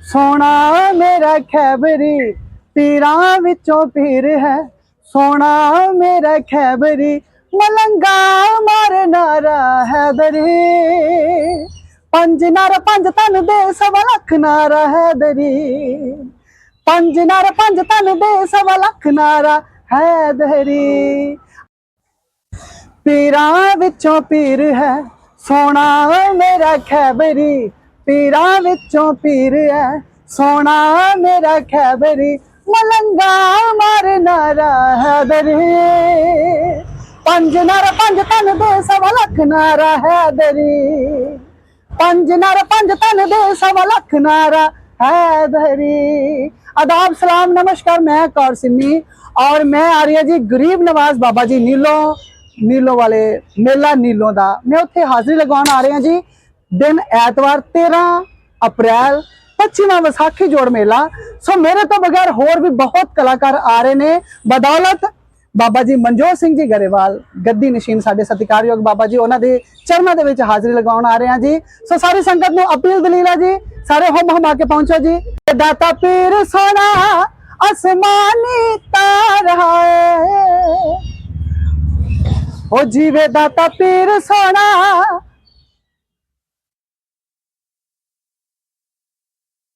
ਸੋਨਾ ਮੇਰਾ ਖੈਬਰੀ, ਪੀਰਾਂ ਵਿੱਚੋਂ ਪੀਰ ਹੈ। ਸੋਨਾ ਮੇਰਾ ਖੈਬਰੀ, ਮਲੰਗਾ ਮਾਰ ਨਾਰਾ ਹੈਦਰੀ ਪੰਜ ਨਰ ਪੰਜ ਤਨ ਦੇ ਸਵਾ ਲੱਖ ਨਾਰਾ ਹੈਦਰੀ ਪੰਜ ਨਰ ਪੰਜ ਤਨ ਦੇ ਸਵਾ ਲੱਖ ਨਾਰਾ ਹੈਦਰੀ ਪੀਰਾਂ ਵਿੱਚੋਂ ਪੀਰ ਹੈ। ਸੋਨਾ ਮੇਰਾ ਖੈਬਰੀ ਪੀਰਾਂ ਵਿੱਚੋਂ ਪੀਰ ਹੈ ਸੋਨਾ ਮੇਰਾ ਖੈਬਰੀ ਮਲੰਗਾ ਮਾਰ ਨਾਰਾ ਹੈਦਰੀ ਪੰਜ ਨਰ ਪੰਜ ਤਨ ਦੇ ਸਵਾ ਲੱਖ ਨਾਰਾ ਹੈਦਰੀ ਪੰਜ ਨਰ ਪੰਜ ਤਨ ਦੇ ਸਵਾ ਲੱਖ ਨਾਰਾ हैदरी आदाब सलाम नमस्कार मैं कौर सिन्नी और मैं आ रही जी गरीब नवाज बाबा जी नीलो ਨੀਲੋ ਵਾਲੇ ਮੇਲਾ ਨੀਲੋ ਦਾ ਮੈਂ ਉੱਥੇ ਹਾਜ਼ਰੀ ਲਗਾਉਣ ਆ ਰਿਹਾ ਜੀ ਦਿਨ ਐਤਵਾਰ 13 ਅਪ੍ਰੈਲ 25ਵਾਂ ਵਿਸਾਖੀ ਜੋੜ ਮੇਲਾ। ਸੋ ਮੇਰੇ ਤੋਂ ਬਗੈਰ ਹੋਰ ਵੀ ਬਹੁਤ ਕਲਾਕਾਰ ਆ ਰਹੇ ਨੇ। ਬਦੌਲਤ ਬਾਬਾ ਜੀ ਮਨਜੋਤ ਸਿੰਘ ਜੀ ਗਰੇਵਾਲ, ਗੱਦੀ ਨਸ਼ੀਨ ਸਾਡੇ ਸਤਿਕਾਰਯੋਗ ਬਾਬਾ ਜੀ, ਉਹਨਾਂ ਦੇ ਚਰਨਾਂ ਦੇ ਵਿੱਚ ਹਾਜ਼ਰੀ ਲਗਾਉਣ ਆ ਰਹੇ ਹਾਂ ਜੀ। ਸੋ ਸਾਰੀ ਸੰਗਤ ਨੂੰ ਅਪੀਲ ਦਲੀਲਾ ਜੀ। ਸਾਰੇ ਹਮ ਹਮਾ ਕੇ ਪਹੁੰਚੋ ਜੀ। ਦਾਤਾ ਪੀਰ ਸੋਨਾ, ਅਸਮਾਨੀ ਤਾਰਾ ਹੈ ਹੋ ਜੀਵੇ ਦਾਤਾ ਪੀਰ ਸੋਨਾ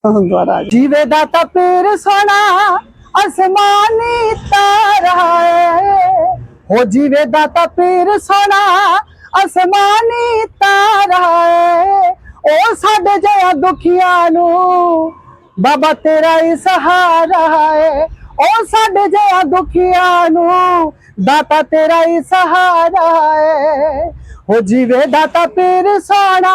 ਦੁਆਰਾ ਜੀਵੇ ਦਾਤਾ ਪੀਰ ਸੋਨਾ, ਅਸਮਾਨੀ ਤਾਰਾ ਹੈ ਹੋ ਜੀਵੇ ਦਾਤਾ ਪੀਰ ਸੋਨਾ, ਅਸਮਾਨੀ ਤਾਰਾ ਹੈ ਉਹ ਸਾਡੇ ਜਿਹਾ ਦੁਖੀਆਂ ਨੂੰ, ਬਾਬਾ ਤੇਰਾ ਹੀ ਸਹਾਰਾ ਹੈ ਉਹ ਸਾਡੇ ਜਿਹਾ ਦੁਖੀਆਂ ਨੂੰ, ਦਾਤਾ ਤੇਰਾ ਹੀ ਸਹਾਰਾ ਹੈ ਹੋ ਜੀਵੇ ਦਾਤਾ ਪੀਰ ਸੋਨਾ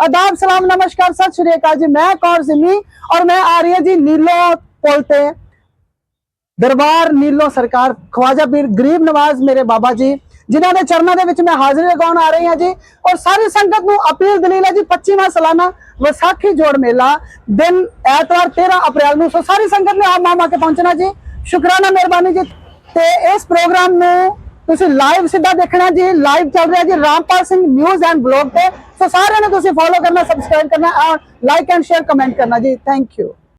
ਆਦਾਬ ਸਲਾਮ, ਨਮਸਕਾਰ, ਸਤਿ ਸ਼੍ਰੀ ਅਕਾਲ ਜੀ। ਮੈਂ ਕੌਰ ਜ਼ਿਮੀ ਔਰ ਮੈਂ ਆ ਰਹੀ ਹਾਂ ਜੀ ਨੀਲੋ ਪੁਲ ਦਰਬਾਰ ਨੀਲੋ ਸਰਕਾਰ, ਖਵਾਜਾ ਪੀਰ ਗਰੀਬ ਨਵਾਜ਼ ਮੇਰੇ ਬਾਬਾ ਜੀ, ਜਿਨ੍ਹਾਂ ਦੇ ਚਰਨਾਂ ਦੇ ਵਿੱਚ ਮੈਂ ਹਾਜ਼ਰੀ ਲਗਾਉਣ ਆ ਰਹੀ ਹਾਂ ਜੀ। ਔਰ ਸਾਰੀ ਸੰਗਤ ਨੂੰ ਅਪੀਲ ਦਲੀਲ ਹੈ ਜੀ 25ਵਾਂ ਸਾਲਾਨਾ ਵਿਸਾਖੀ ਜੋੜ ਮੇਲਾ, ਦਿਨ ਐਤਵਾਰ 13 ਅਪ੍ਰੈਲ ਨੂੰ। ਸੋ ਸਾਰੀ ਸੰਗਤ ਨੇ ਆਪ ਮਾਮਾ ਕੇ ਪਹੁੰਚਣਾ ਜੀ। ਸ਼ੁਕਰਾਨਾ ਮਿਹਰਬਾਨੀ ਜੀ। ਤੇ ਇਸ ਪ੍ਰੋਗਰਾਮ ਨੂੰ ਤੁਸੀਂ ਲਾਈਵ ਸਿੱਧਾ ਦੇਖਣਾ ਜੀ ਲਾਈਵ ਚੱਲ ਰਿਹਾ ਜੀ, Rampal Singh news and blog ਤੇ। ਸੋ ਸਾਰਿਆਂ ਨੇ ਤੁਸੀਂ ਫੋਲੋ ਕਰਨਾ ਸਬਸਕ੍ਰਾਈਬ ਕਰਨਾ ਔਰ ਲਾਈਕ ਐਂਡ ਸ਼ੇਅਰ ਕਮੈਂਟ ਕਰਨਾ ਜੀ। Thank you